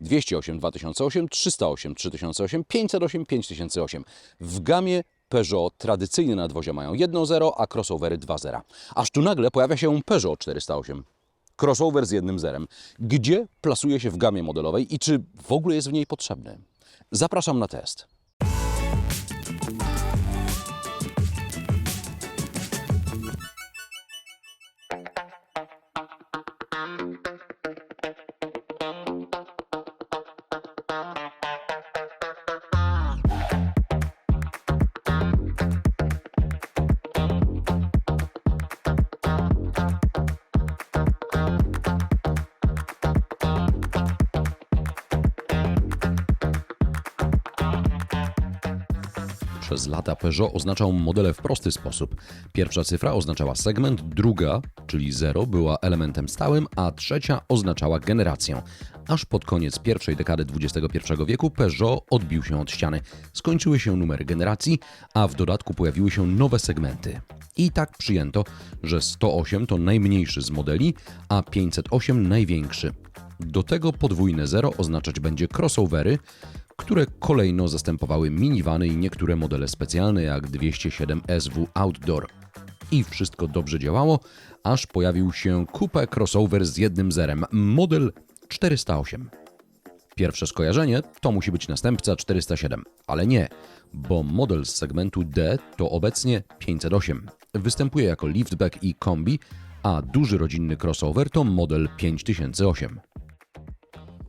208 2008, 308 3008, 508 5008. W gamie Peugeot tradycyjne nadwozia mają 1.0, a crossovery 2.0. Aż tu nagle pojawia się Peugeot 408. Crossover z jednym zerem. Gdzie plasuje się w gamie modelowej i czy w ogóle jest w niej potrzebny? Zapraszam na test. Przez lata Peugeot oznaczał modele w prosty sposób. Pierwsza cyfra oznaczała segment, druga, czyli 0, była elementem stałym, a trzecia oznaczała generację. Aż pod koniec pierwszej dekady XXI wieku Peugeot odbił się od ściany. Skończyły się numery generacji, a w dodatku pojawiły się nowe segmenty. I tak przyjęto, że 108 to najmniejszy z modeli, a 508 największy. Do tego podwójne 0 oznaczać będzie crossovery, które kolejno zastępowały minivany i niektóre modele specjalne jak 207 SW Outdoor. I wszystko dobrze działało, aż pojawił się coupe crossover z jednym zerem, model 408. Pierwsze skojarzenie to musi być następca 407, ale nie, bo model z segmentu D to obecnie 508. Występuje jako liftback i kombi, a duży rodzinny crossover to model 5008.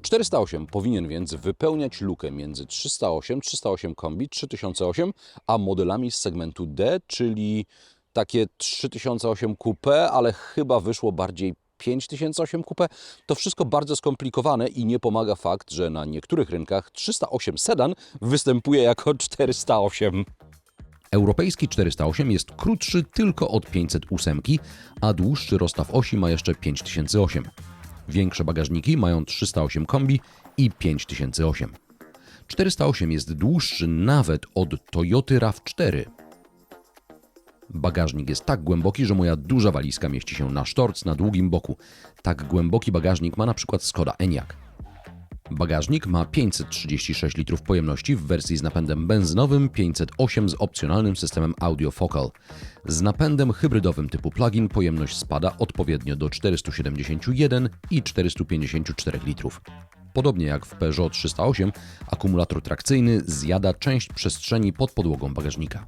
408 powinien więc wypełniać lukę między 308, 308 kombi, 3008, a modelami z segmentu D, czyli takie 3008 coupe, ale chyba wyszło bardziej 5008 coupe. To wszystko bardzo skomplikowane i nie pomaga fakt, że na niektórych rynkach 308 sedan występuje jako 408. Europejski 408 jest krótszy tylko od 508, a dłuższy rozstaw osi ma jeszcze 5008. Większe bagażniki mają 308 kombi i 5008. 408 jest dłuższy nawet od Toyoty RAV4. Bagażnik jest tak głęboki, że moja duża walizka mieści się na sztorc na długim boku. Tak głęboki bagażnik ma na przykład Skoda Enyaq. Bagażnik ma 536 litrów pojemności w wersji z napędem benzynowym, 508 z opcjonalnym systemem audio focal. Z napędem hybrydowym typu plug-in pojemność spada odpowiednio do 471 i 454 litrów. Podobnie jak w Peugeot 308, akumulator trakcyjny zjada część przestrzeni pod podłogą bagażnika.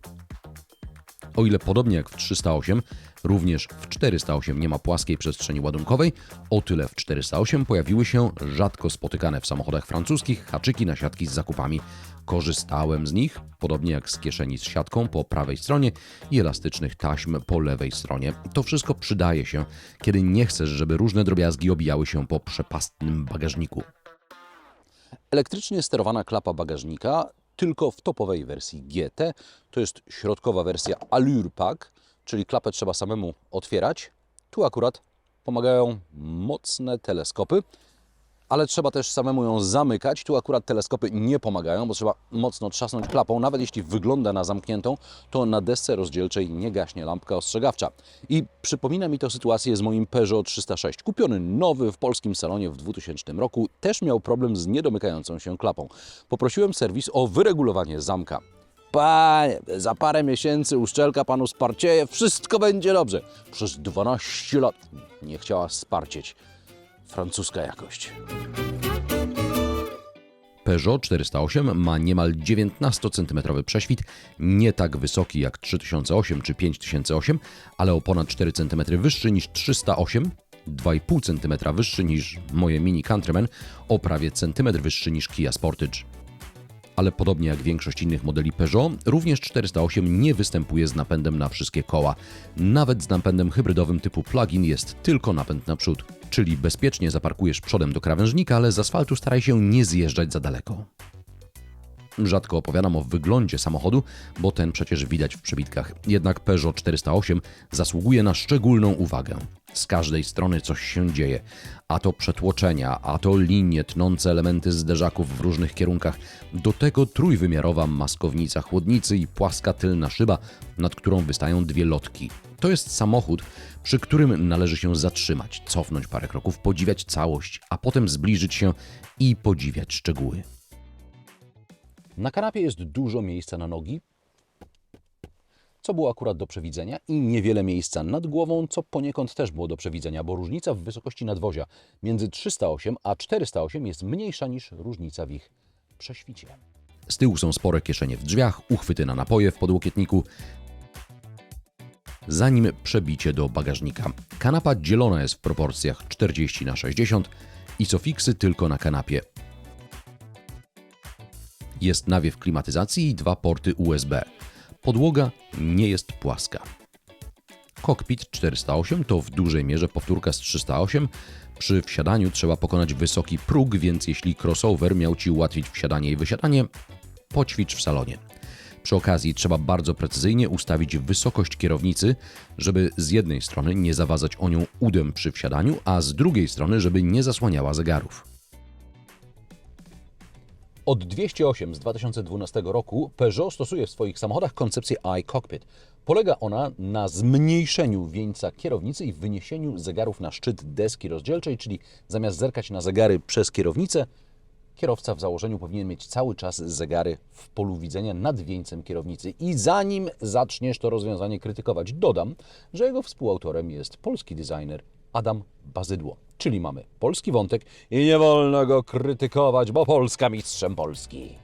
O ile podobnie jak w 308, również w 408 nie ma płaskiej przestrzeni ładunkowej, o tyle w 408 pojawiły się rzadko spotykane w samochodach francuskich haczyki na siatki z zakupami. Korzystałem z nich, podobnie jak z kieszeni z siatką po prawej stronie i elastycznych taśm po lewej stronie. To wszystko przydaje się, kiedy nie chcesz, żeby różne drobiazgi obijały się po przepastnym bagażniku. Elektrycznie sterowana klapa bagażnika tylko w topowej wersji GT. To jest środkowa wersja Allure Pack, czyli klapę trzeba samemu otwierać. Tu akurat pomagają mocne teleskopy, ale trzeba też samemu ją zamykać. Tu akurat teleskopy nie pomagają, bo trzeba mocno trzasnąć klapą. Nawet jeśli wygląda na zamkniętą, to na desce rozdzielczej nie gaśnie lampka ostrzegawcza. I przypomina mi to sytuację z moim Peugeot 306. Kupiony nowy w polskim salonie w 2000 roku, też miał problem z niedomykającą się klapą. Poprosiłem serwis o wyregulowanie zamka. Panie, za parę miesięcy uszczelka panu sparcieje, wszystko będzie dobrze. Przez 12 lat nie chciała sparcieć. Francuska jakość. Peugeot 408 ma niemal 19-cm prześwit, nie tak wysoki jak 3008 czy 5008, ale o ponad 4 cm wyższy niż 308, 2,5 cm wyższy niż moje Mini Countryman, o prawie centymetr wyższy niż Kia Sportage ale podobnie jak większość innych modeli Peugeot, również 408 nie występuje z napędem na wszystkie koła. Nawet z napędem hybrydowym typu plug-in jest tylko napęd na przód. Czyli bezpiecznie zaparkujesz przodem do krawężnika, ale z asfaltu staraj się nie zjeżdżać za daleko. Rzadko opowiadam o wyglądzie samochodu, bo ten przecież widać w przebitkach. Jednak Peugeot 408 zasługuje na szczególną uwagę. Z każdej strony coś się dzieje. A to przetłoczenia, a to linie tnące elementy zderzaków w różnych kierunkach. Do tego trójwymiarowa maskownica chłodnicy i płaska tylna szyba, nad którą wystają dwie lotki. To jest samochód, przy którym należy się zatrzymać, cofnąć parę kroków, podziwiać całość, a potem zbliżyć się i podziwiać szczegóły. Na kanapie jest dużo miejsca na nogi, co było akurat do przewidzenia, i niewiele miejsca nad głową, co poniekąd też było do przewidzenia, bo różnica w wysokości nadwozia między 308 a 408 jest mniejsza niż różnica w ich prześwicie. Z tyłu są spore kieszenie w drzwiach, uchwyty na napoje w podłokietniku, za nim przebicie do bagażnika. Kanapa dzielona jest w proporcjach 40 na 60 i sofiksy tylko na kanapie. Jest nawiew klimatyzacji i dwa porty USB. Podłoga nie jest płaska. Cockpit 408 to w dużej mierze powtórka z 308. Przy wsiadaniu trzeba pokonać wysoki próg, więc jeśli crossover miał Ci ułatwić wsiadanie i wysiadanie, poćwicz w salonie. Przy okazji trzeba bardzo precyzyjnie ustawić wysokość kierownicy, żeby z jednej strony nie zawadzać o nią udem przy wsiadaniu, a z drugiej strony, żeby nie zasłaniała zegarów. Od 208 z 2012 roku Peugeot stosuje w swoich samochodach koncepcję iCockpit. Polega ona na zmniejszeniu wieńca kierownicy i wyniesieniu zegarów na szczyt deski rozdzielczej, czyli zamiast zerkać na zegary przez kierownicę, kierowca w założeniu powinien mieć cały czas zegary w polu widzenia nad wieńcem kierownicy. I zanim zaczniesz to rozwiązanie krytykować, dodam, że jego współautorem jest polski designer Adam Bazydło. Czyli mamy polski wątek i nie wolno go krytykować, bo Polska mistrzem Polski.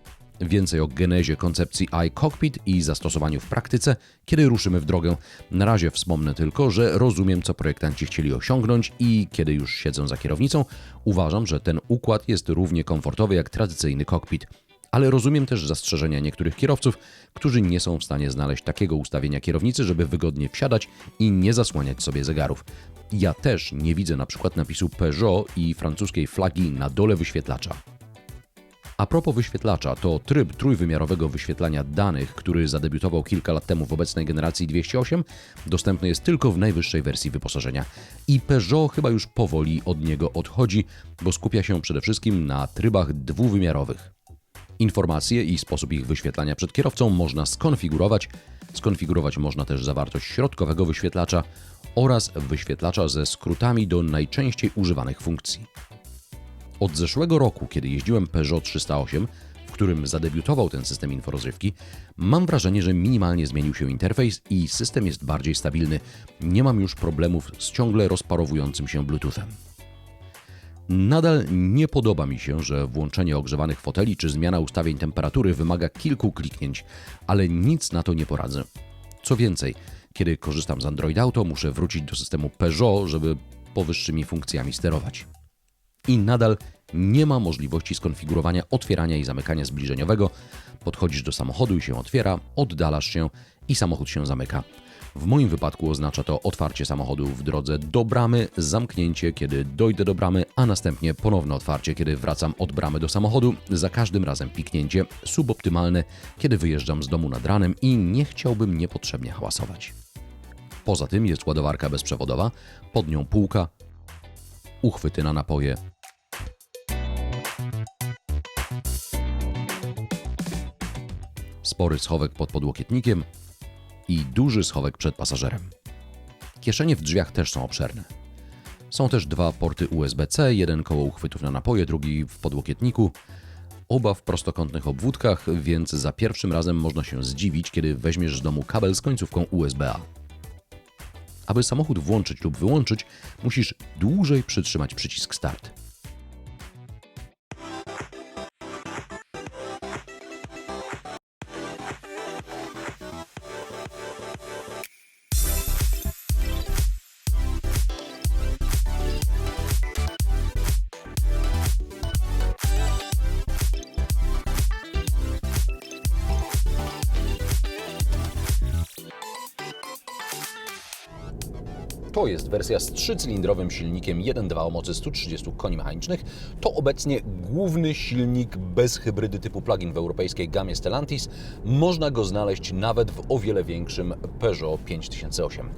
Więcej o genezie koncepcji iCockpit i zastosowaniu w praktyce, kiedy ruszymy w drogę. Na razie wspomnę tylko, że rozumiem, co projektanci chcieli osiągnąć i kiedy już siedzę za kierownicą, uważam, że ten układ jest równie komfortowy jak tradycyjny cockpit. Ale rozumiem też zastrzeżenia niektórych kierowców, którzy nie są w stanie znaleźć takiego ustawienia kierownicy, żeby wygodnie wsiadać i nie zasłaniać sobie zegarów. Ja też nie widzę na przykład napisu Peugeot i francuskiej flagi na dole wyświetlacza. A propos wyświetlacza, to tryb trójwymiarowego wyświetlania danych, który zadebiutował kilka lat temu w obecnej generacji 208, dostępny jest tylko w najwyższej wersji wyposażenia. I Peugeot chyba już powoli od niego odchodzi, bo skupia się przede wszystkim na trybach dwuwymiarowych. Informacje i sposób ich wyświetlania przed kierowcą można skonfigurować. Skonfigurować można też zawartość środkowego wyświetlacza oraz wyświetlacza ze skrótami do najczęściej używanych funkcji. Od zeszłego roku, kiedy jeździłem Peugeot 308, w którym zadebiutował ten system inforozrywki, mam wrażenie, że minimalnie zmienił się interfejs i system jest bardziej stabilny. Nie mam już problemów z ciągle rozparowującym się Bluetoothem. Nadal nie podoba mi się, że włączenie ogrzewanych foteli czy zmiana ustawień temperatury wymaga kilku kliknięć, ale nic na to nie poradzę. Co więcej, kiedy korzystam z Android Auto, muszę wrócić do systemu Peugeot, żeby powyższymi funkcjami sterować. I nadal nie ma możliwości skonfigurowania otwierania i zamykania zbliżeniowego. Podchodzisz do samochodu i się otwiera, oddalasz się i samochód się zamyka. W moim wypadku oznacza to otwarcie samochodu w drodze do bramy, zamknięcie, kiedy dojdę do bramy, a następnie ponowne otwarcie, kiedy wracam od bramy do samochodu. Za każdym razem piknięcie, suboptymalne, kiedy wyjeżdżam z domu nad ranem i nie chciałbym niepotrzebnie hałasować. Poza tym jest ładowarka bezprzewodowa, pod nią półka, uchwyty na napoje. Spory schowek pod podłokietnikiem i duży schowek przed pasażerem. Kieszenie w drzwiach też są obszerne. Są też dwa porty USB-C, jeden koło uchwytów na napoje, drugi w podłokietniku. Oba w prostokątnych obwódkach, więc za pierwszym razem można się zdziwić, kiedy weźmiesz z domu kabel z końcówką USB-A. Aby samochód włączyć lub wyłączyć, musisz dłużej przytrzymać przycisk Start. To jest wersja z trzycylindrowym silnikiem 1.2 o mocy 130 koni mechanicznych. To obecnie główny silnik bez hybrydy typu plug-in w europejskiej gamie Stellantis. Można go znaleźć nawet w o wiele większym Peugeot 5008.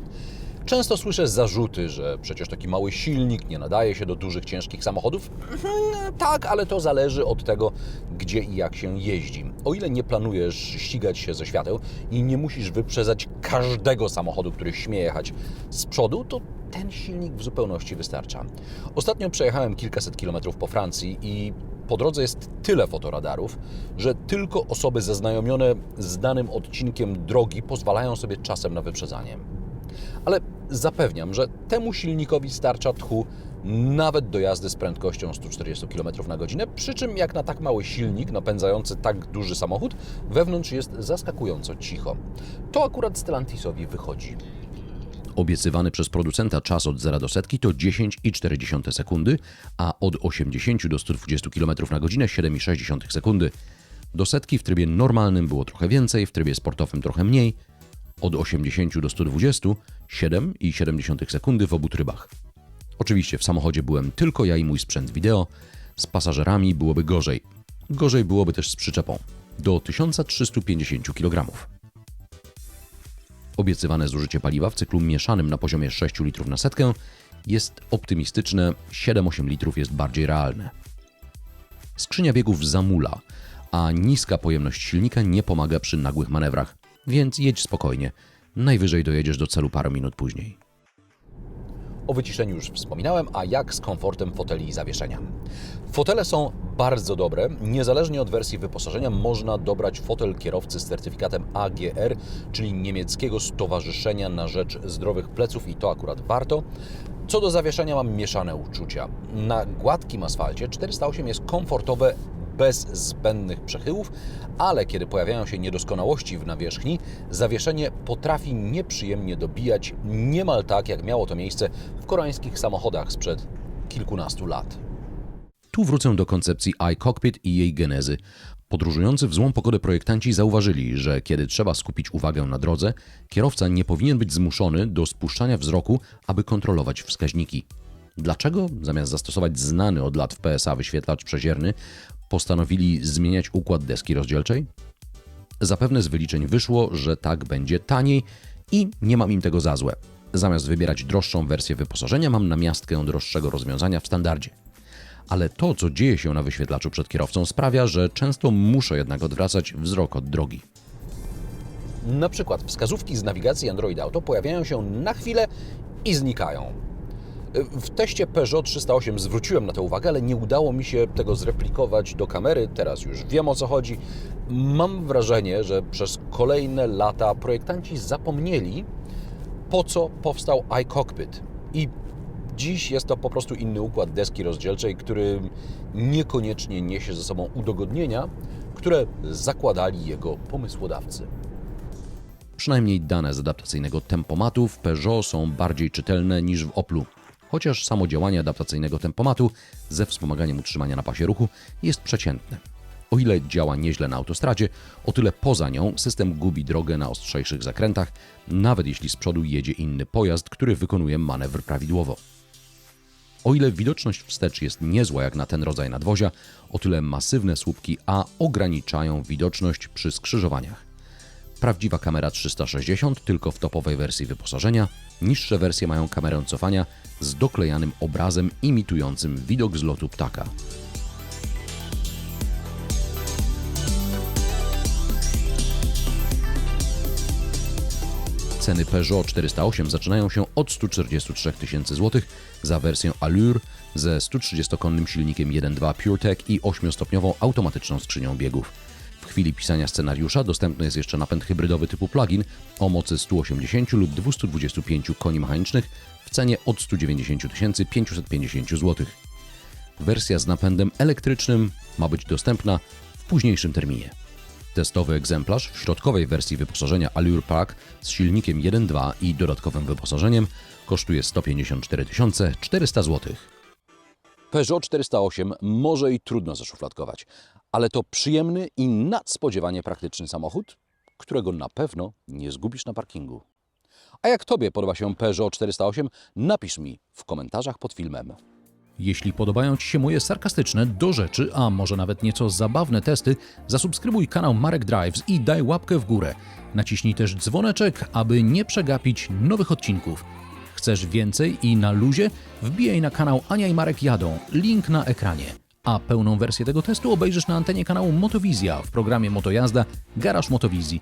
Często słyszę zarzuty, że przecież taki mały silnik nie nadaje się do dużych, ciężkich samochodów. Mhm, Tak, ale to zależy od tego, gdzie i jak się jeździ. O ile nie planujesz ścigać się ze świateł i nie musisz wyprzedzać każdego samochodu, który śmie jechać z przodu, to ten silnik w zupełności wystarcza. Ostatnio przejechałem kilkaset kilometrów po Francji i po drodze jest tyle fotoradarów, że tylko osoby zaznajomione z danym odcinkiem drogi pozwalają sobie czasem na wyprzedzanie. Ale zapewniam, że temu silnikowi starcza tchu nawet do jazdy z prędkością 140 km na godzinę, przy czym jak na tak mały silnik napędzający tak duży samochód, wewnątrz jest zaskakująco cicho. To akurat Stellantisowi wychodzi. Obiecywany przez producenta czas od 0 do setki to 10,4 sekundy, a od 80 do 120 km na godzinę 7,6 sekundy. Do setki w trybie normalnym było trochę więcej, w trybie sportowym trochę mniej. Od 80 do 120 7,7 sekundy w obu trybach. Oczywiście w samochodzie byłem tylko ja i mój sprzęt wideo, z pasażerami byłoby gorzej. Gorzej byłoby też z przyczepą do 1350 kg. Obiecywane zużycie paliwa w cyklu mieszanym na poziomie 6 litrów na setkę jest optymistyczne, 7-8 litrów jest bardziej realne. Skrzynia biegów zamula, a niska pojemność silnika nie pomaga przy nagłych manewrach, więc jedź spokojnie. Najwyżej dojedziesz do celu parę minut później. O wyciszeniu już wspominałem, a jak z komfortem foteli i zawieszenia? Fotele są bardzo dobre. Niezależnie od wersji wyposażenia można dobrać fotel kierowcy z certyfikatem AGR, czyli niemieckiego Stowarzyszenia na Rzecz Zdrowych Pleców i to akurat warto. Co do zawieszenia mam mieszane uczucia. Na gładkim asfalcie 408 jest komfortowe bez zbędnych przechyłów, ale kiedy pojawiają się niedoskonałości w nawierzchni, zawieszenie potrafi nieprzyjemnie dobijać, niemal tak jak miało to miejsce w koreańskich samochodach sprzed kilkunastu lat. Tu wrócę do koncepcji iCockpit i jej genezy. Podróżujący w złą pogodę projektanci zauważyli, że kiedy trzeba skupić uwagę na drodze, kierowca nie powinien być zmuszony do spuszczania wzroku, aby kontrolować wskaźniki. Dlaczego zamiast zastosować znany od lat w PSA wyświetlacz przezierny, postanowili zmieniać układ deski rozdzielczej? Zapewne z wyliczeń wyszło, że tak będzie taniej i nie mam im tego za złe. Zamiast wybierać droższą wersję wyposażenia, mam namiastkę droższego rozwiązania w standardzie. Ale to, co dzieje się na wyświetlaczu przed kierowcą, sprawia, że często muszę jednak odwracać wzrok od drogi. Na przykład wskazówki z nawigacji Android Auto pojawiają się na chwilę i znikają. W teście Peugeot 308 zwróciłem na to uwagę, ale nie udało mi się tego zreplikować do kamery. Teraz już wiem o co chodzi. Mam wrażenie, że przez kolejne lata projektanci zapomnieli, po co powstał iCockpit. I dziś jest to po prostu inny układ deski rozdzielczej, który niekoniecznie niesie ze sobą udogodnienia, które zakładali jego pomysłodawcy. Przynajmniej dane z adaptacyjnego tempomatu w Peugeot są bardziej czytelne niż w Oplu. Chociaż samo działanie adaptacyjnego tempomatu ze wspomaganiem utrzymania na pasie ruchu jest przeciętne. O ile działa nieźle na autostradzie, o tyle poza nią system gubi drogę na ostrzejszych zakrętach, nawet jeśli z przodu jedzie inny pojazd, który wykonuje manewr prawidłowo. O ile widoczność wstecz jest niezła jak na ten rodzaj nadwozia, o tyle masywne słupki A ograniczają widoczność przy skrzyżowaniach. Prawdziwa kamera 360 tylko w topowej wersji wyposażenia, niższe wersje mają kamerę cofania z doklejanym obrazem imitującym widok z lotu ptaka. Ceny Peugeot 408 zaczynają się od 143 tysięcy złotych za wersję Allure ze 130-konnym silnikiem 1.2 PureTech i 8-stopniową automatyczną skrzynią biegów. Chwili pisania scenariusza dostępny jest jeszcze napęd hybrydowy typu plug-in o mocy 180 lub 225 koni mechanicznych w cenie od 190 550 zł. Wersja z napędem elektrycznym ma być dostępna w późniejszym terminie. Testowy egzemplarz w środkowej wersji wyposażenia Allure Park z silnikiem 1.2 i dodatkowym wyposażeniem kosztuje 154 400 zł. Peugeot 408 może i trudno zaszufladkować, ale to przyjemny i nadspodziewanie praktyczny samochód, którego na pewno nie zgubisz na parkingu. A jak Tobie podoba się Peugeot 408, napisz mi w komentarzach pod filmem. Jeśli podobają Ci się moje sarkastyczne, do rzeczy, a może nawet nieco zabawne testy, zasubskrybuj kanał Marek Drives i daj łapkę w górę. Naciśnij też dzwoneczek, aby nie przegapić nowych odcinków. Chcesz więcej i na luzie? Wbijaj na kanał Ania i Marek jadą. Link na ekranie. A pełną wersję tego testu obejrzysz na antenie kanału Motowizja w programie Motojazda Garaż Motowizji